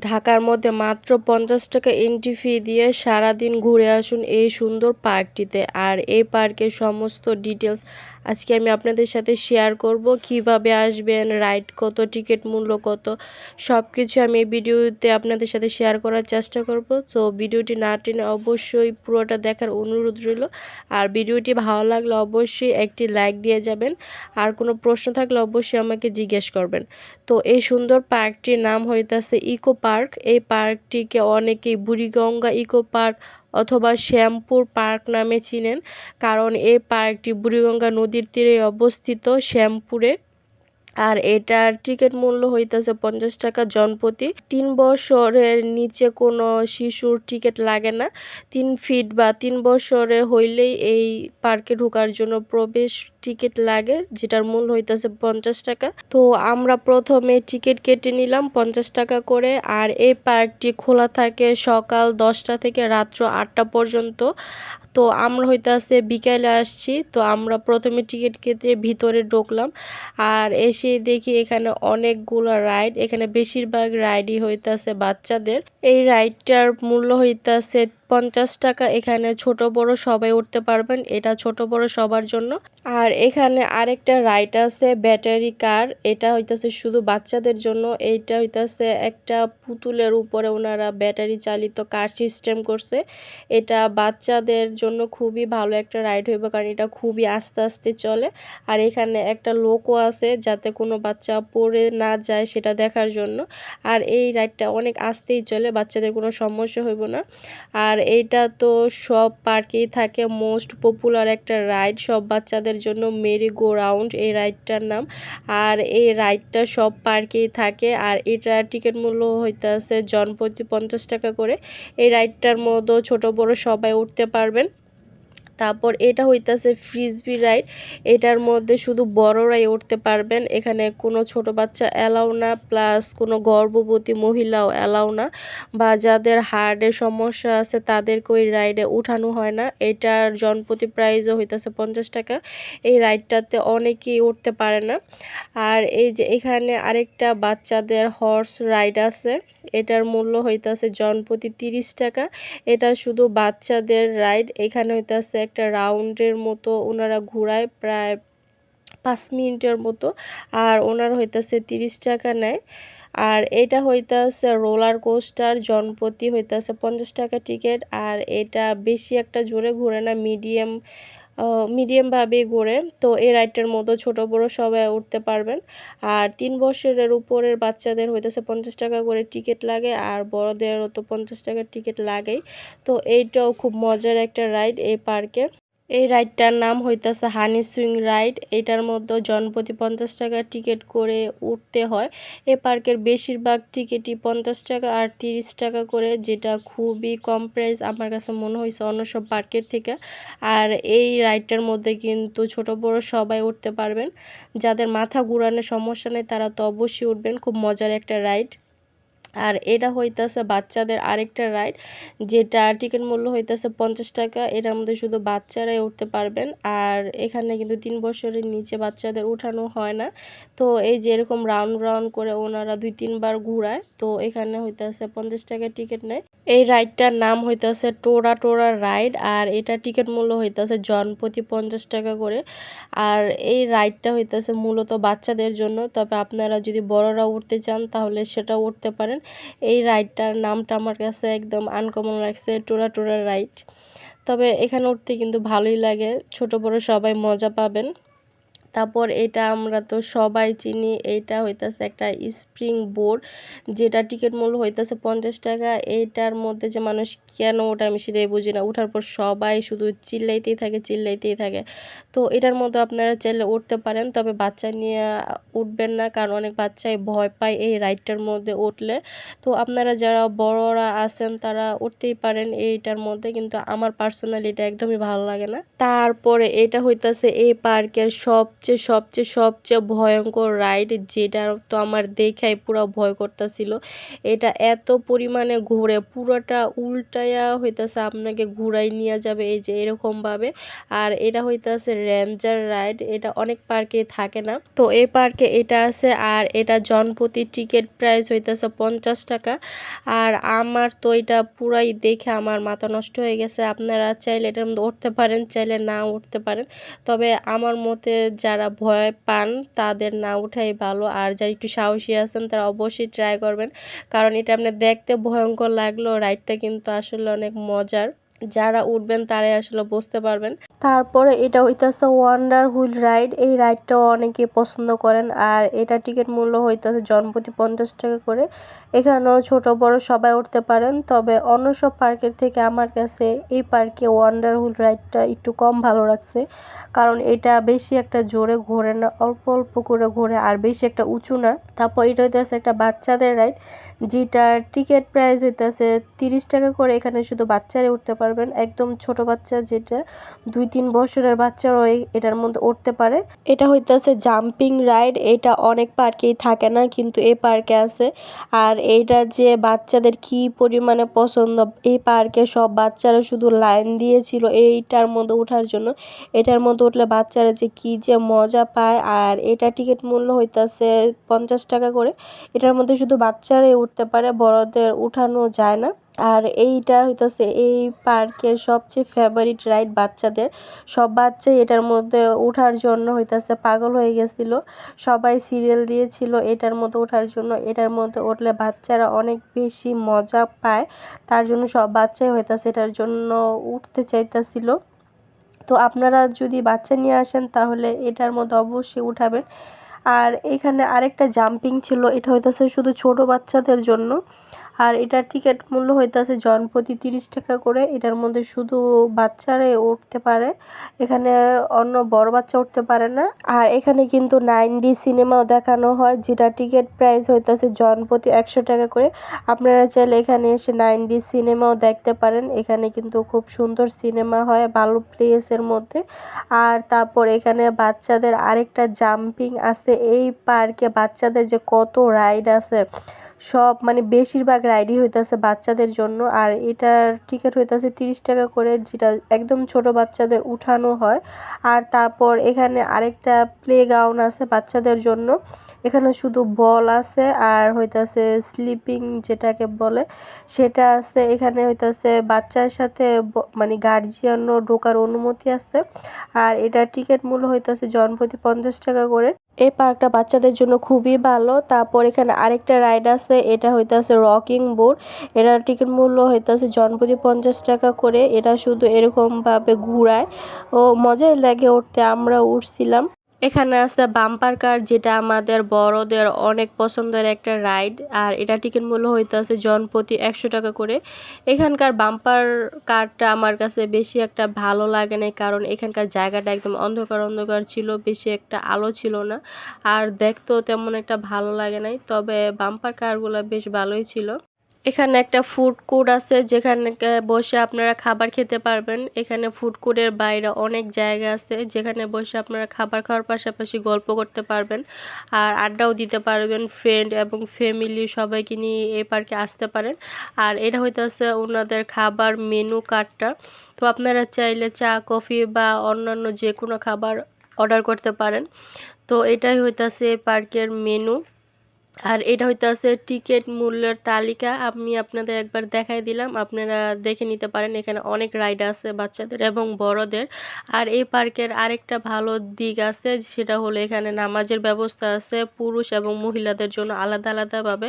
ঢাকার মধ্যে মাত্র পঞ্চাশ টাকা এন্ট্রি ফি দিয়ে সারাদিন ঘুরে আসুন এই সুন্দর পার্কটিতে। আর এই পার্কের সমস্ত ডিটেলস আজকে আমি আপনাদের সাথে শেয়ার করব কীভাবে আসবেন রাইড কত টিকিট মূল্য কত সব কিছু আমি এই ভিডিওতে আপনাদের সাথে শেয়ার করার চেষ্টা করব। সো ভিডিওটি না টেনে অবশ্যই পুরোটা দেখার অনুরোধ রইল। আর ভিডিওটি ভালো লাগলে অবশ্যই একটি লাইক দিয়ে যাবেন। আর কোনো প্রশ্ন থাকলে অবশ্যই আমাকে জিজ্ঞেস করবেন। তো, এই সুন্দর পার্কটির নাম হইতেছে ইকো পার্ক এই পার্কটিকে অনেকেই বুড়িগঙ্গা ইকো পার্ক অথবা শ্যামপুর পার্ক নামে চিনেন কারণ এই পার্কটি বুড়িগঙ্গা নদীর তীরে অবস্থিত শ্যামপুরে। আর এটার টিকিট মূল্য হইতেছে পঞ্চাশ টাকা জনপ্রতি। তিন বছরের নিচে কোনো শিশুর টিকিট লাগে না। তিন ফিট বা তিন বছরে হইলেই এই পার্কে ঢোকার জন্য প্রবেশ টিকিট লাগে, যেটার মূল্য হইতেছে পঞ্চাশ টাকা। তো আমরা প্রথমে টিকিট কেটে নিলাম পঞ্চাশ টাকা করে, আর এই পার্কটি খোলা থাকে সকাল দশটা থেকে রাত্র আটটা পর্যন্ত। তো আমরা হইতেছে বিকালে আসছি, তো আমরা প্রথমে টিকিট কেটে ভিতরে ঢুকলাম। আর এসে দেখি এখানে অনেকগুলো রাইড এখানে বেশিরভাগ রাইডই হইতেছে বাচ্চাদের। এই রাইডটার মূল্য হইতেছে পঞ্চাশ টাকা। এখানে ছোট বড় সবাই উঠতে পারবেন, এটা ছোট বড় সবার জন্য। আর এখানে আরেকটা রাইড আছে ব্যাটারি কার এটা হইতেছে শুধু বাচ্চাদের জন্য। এইটা হইতেছে একটা পুতুলের উপরে ওনারা ব্যাটারি চালিত কার সিস্টেম করছে। এটা বাচ্চাদের জন্য খুবই ভালো একটা রাইড হইব, কারণ এটা খুবই আস্তে আস্তে চলে। আর এখানে একটা লোকও আছে যাতে কোনো বাচ্চা পড়ে না যায় সেটা দেখার জন্য। আর এই রাইডটা অনেক আস্তেই চলে, বাচ্চাদের কোনো সমস্যা হইব না। আর এইটা তো সব পার্কেই থাকে, মোস্ট পপুলার একটা রাইড। সব বাচ্চাদের জন্য মেরি গো রাউন্ড এই রাইডটার নাম। আর এই রাইডটা সব পার্কেই থাকে। আর এটা টিকিট মূল্য হইতে আছে জনপ্রতি পঞ্চাশ টাকা করে। এই রাইডটার মধ্যে ছোট বড় সবাই উঠতে পারবেন। তারপর এটা হইতাছে ফ্রিজবি রাইড এটার মধ্যে শুধু বড়রাই উঠতে পারবেন, এখানে কোনো ছোট বাচ্চা অ্যালাউ না প্লাস কোনো গর্ভবতী মহিলাও অ্যালাউ না, বা যাদের হার্টের সমস্যা আছে তাদেরকে ওই রাইডে উঠানো হয় না, এটার জনপ্রতি প্রাইজও হইতাছে পঞ্চাশ টাকা, এই রাইডটাতে অনেকেই উঠতে পারে না। আর এই যে এখানে আরেকটা বাচ্চাদের হর্স রাইড আছে এটার মূল্য হইতাছে জনপ্রতি তিরিশ টাকা। এটা শুধু বাচ্চাদের রাইড এখানে হইতাছে একটা রাউন্ডের মতো ওনারা ঘুরায় প্রায় পাঁচ মিনিটের মতো, আর ওনার হইতাছে তিরিশ টাকা নেয়। আর এটা হইতাছে রোলার কোস্টার জনপ্রতি হইতাছে পঞ্চাশ টাকা টিকিট আর এটা বেশি একটা জোরে ঘুরে না মিডিয়াম মিডিয়ামভাবে গড়ে, তো এই রাইডটার মতো ছোট বড় সবাই উঠতে পারবেন। আর তিন বছরের উপরের বাচ্চাদের হইতেছে পঞ্চাশ টাকা করে টিকিট লাগে, আর বড়দেরও তো পঞ্চাশ টাকার টিকিট লাগেই। তো এইটাও খুব মজার একটা রাইড এই পার্কে এই রাইডটার নাম হইতেছে হানি সুইং রাইড। এটার মধ্যে জনপ্রতি পঞ্চাশ টাকা টিকিট করে উঠতে হয়। এ পার্কের বেশিরভাগ টিকিটই পঞ্চাশ টাকা আর তিরিশ টাকা করে, যেটা খুবই কম প্রাইস আমার কাছে মনে হয়েছে অন্য সব পার্কের থেকে। আর এই রাইডটার মধ্যে কিন্তু ছোট বড় সবাই উঠতে পারবেন। যাদের মাথা ঘুরানোর সমস্যা নেই তারা তো অবশ্যই উঠবেন। খুব মজার একটা রাইড। আর এটা হইতাছে বাচ্চাদের আরেকটা রাইড, যেটা টিকিট মূল্য হইতাছে পঞ্চাশ টাকা। এটার মধ্যে শুধু বাচ্চারাই উঠতে পারবেন। আর এখানে কিন্তু তিন বছরের নিচে বাচ্চাদের উঠানো হয় না। তো এই যে এরকম রাউন্ড রাউন্ড করে ওনারা দুই তিনবার ঘুরায়, তো এখানে হইতাছে পঞ্চাশ টাকা টিকিট নেয়। এই রাইডটার নাম হইতাছে টোরা টোরা রাইড, আর এটা টিকিট মূল্য হইতাছে জনপ্রতি পঞ্চাশ টাকা করে। আর এই রাইডটা হইতাছে মূলত বাচ্চাদের জন্য। তবে আপনারা যদি বড়রা উঠতে চান, তাহলে সেটা উঠতে পারেন। এই রাইডটার নামটা আমার কাছে একদম আনকমন লাগছে টোরা টোরা রাইড তবে এখানে উঠতে কিন্তু ভালোই লাগে, ছোট বড় সবাই মজা পাবেন। তারপর এটা আমরা তো সবাই চিনি এইটা হইতাছে একটা স্প্রিং বোর্ড যেটা টিকিট মূল্য হইতাছে পঞ্চাশ টাকা। এইটার মধ্যে যে মানুষ কেন ওটা আমি সেটাই বুঝি না। ওঠার পর সবাই শুধু চিল্লাইতেই থাকে চিল্লাইতেই থাকে। তো এটার মধ্যে আপনারা চাইলে উঠতে পারেন, তবে বাচ্চা নিয়ে উঠবেন না, কারণ অনেক বাচ্চাই ভয় পায় এই রাইডটার মধ্যে উঠলে। তো আপনারা যারা বড়রা আছেন, তারা উঠতেই পারেন এইটার মধ্যে, কিন্তু আমার পার্সোনালি এটা একদমই ভালো লাগে না। তারপরে এটা হইতাছে এই পার্কের সব সবচেয়ে সবচেয়ে সবচেয়ে ভয়ঙ্কর রাইড যেটা তো আমার দেখাই পুরো ভয় করতেছিল। এটা এত পরিমাণে ঘোরে, পুরোটা উল্টায়া হইতাছে আপনাকে ঘুরাই নিয়ে যাবে এই যে এরকমভাবে। আর এটা হইতাছে রেঞ্জার রাইড এটা অনেক পার্কে থাকে না। তো এই পার্কে এটা আছে আর এটা জনপ্রতি টিকিট প্রাইস হইতাছে পঞ্চাশ টাকা। আর আমার তো এটা পুরাই দেখে আমার মাথা নষ্ট হয়ে গেছে। আপনারা চাইলে এটার মধ্যে উঠতে পারেন, চাইলে না উঠতে পারেন। তবে আমার মতে যারা ভয় পান, তাদের না উঠাই ভালো। আর যারা একটু সাহসী আছেন, তারা অবশ্যই ট্রাই করবেন। কারণ এটা আপনার দেখতে ভয়ঙ্কর লাগল রাইডটা কিন্তু আসলে অনেক মজার। যারা উঠবেন, তারাই আসলে বুঝতে পারবেন। তারপরে এটা হইতাছে ওয়ান্ডার হুইল রাইড এই রাইডটাও অনেকে পছন্দ করেন আর এটা টিকিট মূল্য হইতাছে জনপ্রতি পঞ্চাশ টাকা করে। এখানেও ছোট বড় সবাই উঠতে পারেন, তবে অন্য সব পার্কের থেকে আমার কাছে এই পার্কে ওয়ান্ডার হুইল রাইডটা একটু কম ভালো লাগছে। কারণ এটা বেশি একটা জোরে ঘোরে না, অল্প অল্প করে ঘোরে আর বেশি একটা উঁচু না। তারপর এটা হইতেছে একটা বাচ্চাদের রাইড যেটার টিকিট প্রাইস হইতেছে তিরিশ টাকা করে। এখানে শুধু বাচ্চারাই উঠতে পারবেন, একদম ছোট বাচ্চা যেটা দুই তিন বছরের বাচ্চারাও এটার মধ্যে উঠতে পারে। এটা হইতেছে জাম্পিং রাইড, এটা অনেক পার্কেই থাকে না, কিন্তু এই পার্কে আছে। আর এইটা যে বাচ্চাদের কি পরিমাণে পছন্দ, এই পার্কে সব বাচ্চারা শুধু লাইন দিয়েছিল এইটার মধ্যে ওঠার জন্য। এটার মধ্যে উঠলে বাচ্চারা যে কি যে মজা পায়, আর এটা টিকিট মূল্য হইতাছে পঞ্চাশ টাকা করে। এটার মধ্যে শুধু বাচ্চারাই উঠতে পারে, বড়দের উঠানো যায় না। আর এইটা হইতাছে, এই পার্কের সবচেয়ে ফেভারিট রাইড বাচ্চাদের। সব বাচ্চাই এটার মধ্যে ওঠার জন্য হইতাছে, পাগল হয়ে গেছিল। সবাই সিরিয়াল দিয়েছিল এটার মধ্যে ওঠার জন্য। এটার মধ্যে উঠলে বাচ্চারা অনেক বেশি মজা পায়। তার জন্য সব বাচ্চাই হইতাছে এটার জন্য উঠতে চাইতাছিল। তো আপনারা যদি বাচ্চা নিয়ে আসেন, তাহলে এটার মধ্যে অবশ্যই উঠাবেন। আর এখানে আরেকটা জাম্পিং ছিল, এটা হইতেছে শুধু ছোট বাচ্চাদের জন্য। আর এটার টিকিট মূল্য হইতেছে জনপ্রতি তিরিশ টাকা করে। এটার মধ্যে শুধু বাচ্চারাই উঠতে পারে, এখানে অন্য বড় বাচ্চা উঠতে পারে না। আর এখানে কিন্তু নাইন ডি সিনেমাও দেখানো হয়, যেটা টিকিট প্রাইস হইতেছে জনপ্রতি একশো টাকা করে। আপনারা চাইলে এখানে এসে নাইন ডি সিনেমাও দেখতে পারেন। এখানে কিন্তু খুব সুন্দর সিনেমা হয় ভালো প্লেসের মধ্যে। আর তারপর এখানে বাচ্চাদের আরেকটা জাম্পিং আছে, এই পার্কে বাচ্চাদের যে কত রাইড আছে সব মানে বেশিরভাগ রাইডই হইতাছে বাচ্চাদের জন্য, আর এটার টিকিট হইতাছে তিরিশ টাকা করে, যেটা একদম ছোট বাচ্চাদের উঠানো হয়। আর তারপর এখানে আরেকটা প্লে গ্রাউন্ড আছে বাচ্চাদের জন্য, এখানে শুধু বল আছে, আর হইতাছে স্লিপিং যেটাকে বলে, সেটা আছে। এখানে হইতাছে বাচ্চার সাথে মানে গার্জিয়ানও ঢোকার অনুমতি আছে। আর এটা টিকিট মূল্য হইতাছে জনপ্রতি পঞ্চাশ টাকা করে। এই পার্কটা বাচ্চাদের জন্য খুবই ভালো। তারপর এখানে আরেকটা রাইড আছে, এটা হইতাছে রকিং বোর্ড এটার টিকিট মূল্য হইতাছে জনপ্রতি পঞ্চাশ টাকা করে। এটা শুধু এরকমভাবে ঘুরায়। ও মজাই লাগে উঠতে, আমরা উঠছিলাম। এখানে আছে বাম্পার কার যেটা আমাদের বড়দের অনেক পছন্দের একটা রাইড আর এটা টিকিট মূল্য হইতেছে জনপ্রতি একশো টাকা করে। এখানকার বাম্পার কারটা আমার কাছে বেশি একটা ভালো লাগে না কারণ এখানকার জায়গাটা একদম অন্ধকার অন্ধকার ছিল, বেশি একটা আলো ছিল না, আর দেখতেও তেমন একটা ভালো লাগে নাই, তবে বাম্পার কারগুলো বেশ ভালোই ছিল। এখানে একটা ফুড কোর্ট আছে যেখানে বসে আপনারা খাবার খেতে পারবেন। এখানে ফুড কোর্টের বাইরে অনেক জায়গা আছে যেখানে বসে আপনারা খাবার খাওয়ার পাশাপাশি গল্প করতে পারবেন আর আড্ডাও দিতে পারবেন ফ্রেন্ড এবং ফ্যামিলি সবাইকে নিয়ে এই পার্কে আসতে পারেন। আর এটা হইতেছে ওনাদের খাবার মেনু কার্ডটা তো আপনারা চাইলে চা, কফি বা অন্যান্য যে কোনো খাবার অর্ডার করতে পারেন। তো এটাই হইতেছে পার্কের মেনু আর এটা হইতে আছে টিকিট মূল্যের তালিকা। আমি আপনাদের একবার দেখাই দিলাম। আপনারা দেখে নিতে পারেন, এখানে অনেক রাইড আছে বাচ্চাদের এবং বড়দের। আর এই পার্কের আরেকটা ভালো দিক আছে, সেটা হলো এখানে নামাজের ব্যবস্থা আছে, পুরুষ এবং মহিলাদের জন্য আলাদা আলাদাভাবে,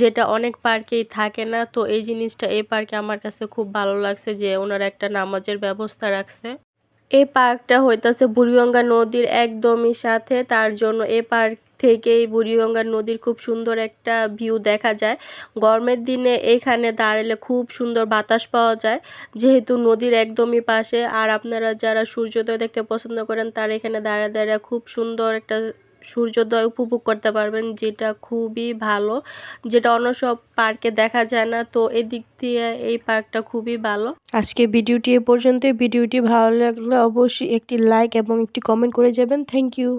যেটা অনেক পার্কেই থাকে না। তো এই জিনিসটা এই পার্কে আমার কাছে খুব ভালো লাগছে যে ওনারা একটা নামাজের ব্যবস্থা রাখছে। এই পার্কটা হইতেছে বুড়িগঙ্গা নদীর একদমই সাথে, তার জন্য এই পার্ক থেকেই বুড়িগঙ্গা নদীর খুব সুন্দর একটা ভিউ দেখা যায়। গরমের দিনে এইখানে দাঁড়ালে খুব সুন্দর বাতাস পাওয়া যায়, যেহেতু নদীর একদমই পাশে। আর আপনারা যারা সূর্যোদয় দেখতে পছন্দ করেন, তারা এখানে দাঁড়া দাঁড়া খুব সুন্দর একটা সূর্যোদয় উপভোগ করতে পারবেন, যেটা খুবই ভালো। যেটা অন্য সব পার্কে দেখা যায় না, তো এদিক দিয়ে এই পার্কটা খুবই ভালো। আজকে ভিডিওটি এ পর্যন্ত ভিডিওটি ভালো লাগলে অবশ্যই একটি লাইক এবং একটি কমেন্ট করে যাবেন। Thank you